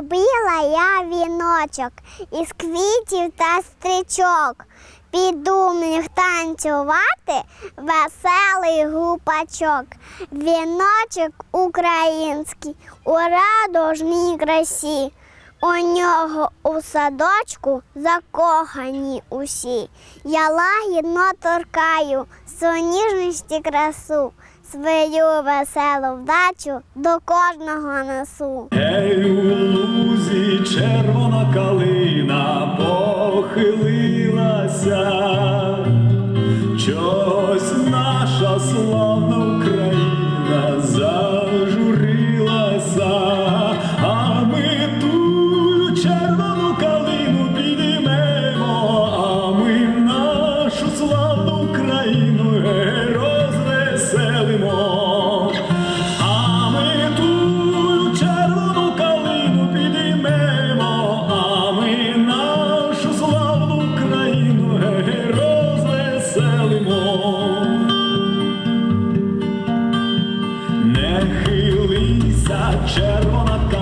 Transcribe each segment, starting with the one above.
Зробила я віночок із квітів та стрічок. Піду них танцювати веселий гупачок. Віночок український у радужній красі. У нього у садочку закохані усі. Я лагідно торкаю соніжності красу, свою веселу вдачу до кожного несу. Гей, у лузі червона калина похилилася, чогось наша славна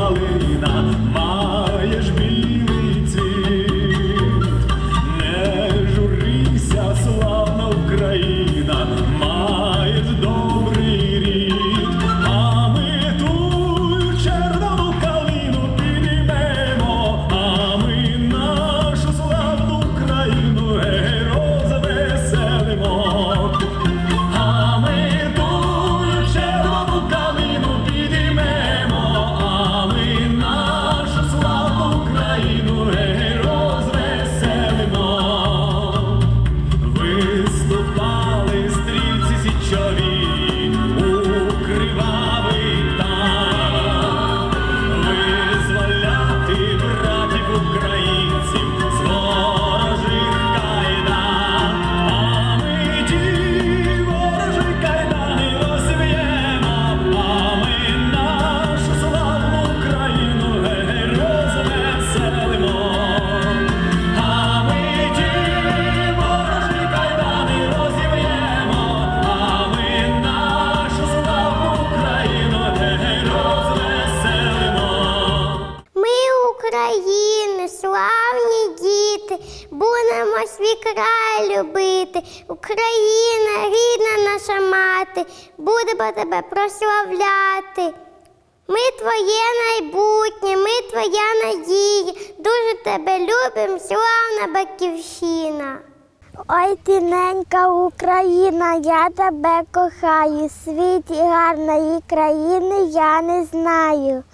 червона калина, край любити. Україна, рідна наша мати, будемо тебе прославляти. Ми твоє майбутнє, ми твоя надія. Дуже тебе любимо, славна батьківщина. Ой, ти ненька Україна, я тебе кохаю. Світі гарної країни я не знаю.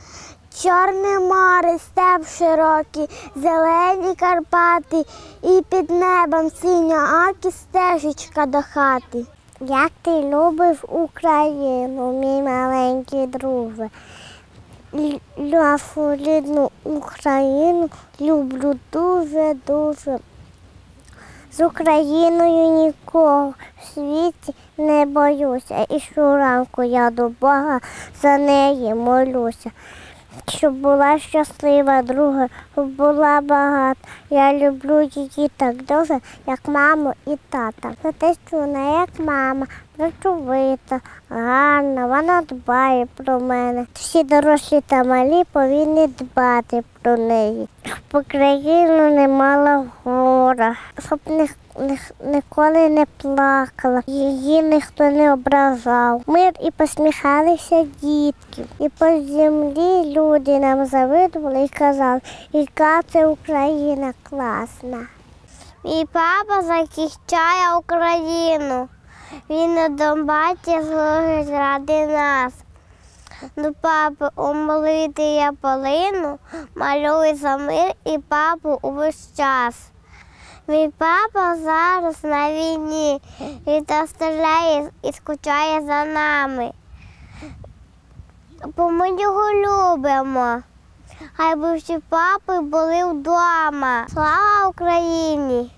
Чорне море, степ широкий, зелені Карпати, і під небом синьоокі стежечка до хати. Як ти любив Україну, мій маленький друже. Нашу рідну Україну люблю дуже-дуже. З Україною нікого в світі не боюся. І щоранку я до Бога за неї молюся. Щоб була щаслива друга, щоб була багата. Я люблю її так дуже, як маму і тата. За те, що вона як мама, працювита, гарна, вона дбає про мене. Всі дорослі та малі повинні дбати про неї. Щоб Україну не мала гора, щоб ні, ні, ніколи не плакала, її ніхто не ображав. Мир і посміхалися дітки. І по землі люди нам завидували і казали, яка це Україна класна. Мій папа захищає Україну. Він на Донбасі служить ради нас. До папи у молитві я полину, малюю за мир і папу увесь час. Мій папа зараз на війні, він стріляє і скучає за нами. Бо ми його любимо. Хай всі папи були вдома. Слава Україні!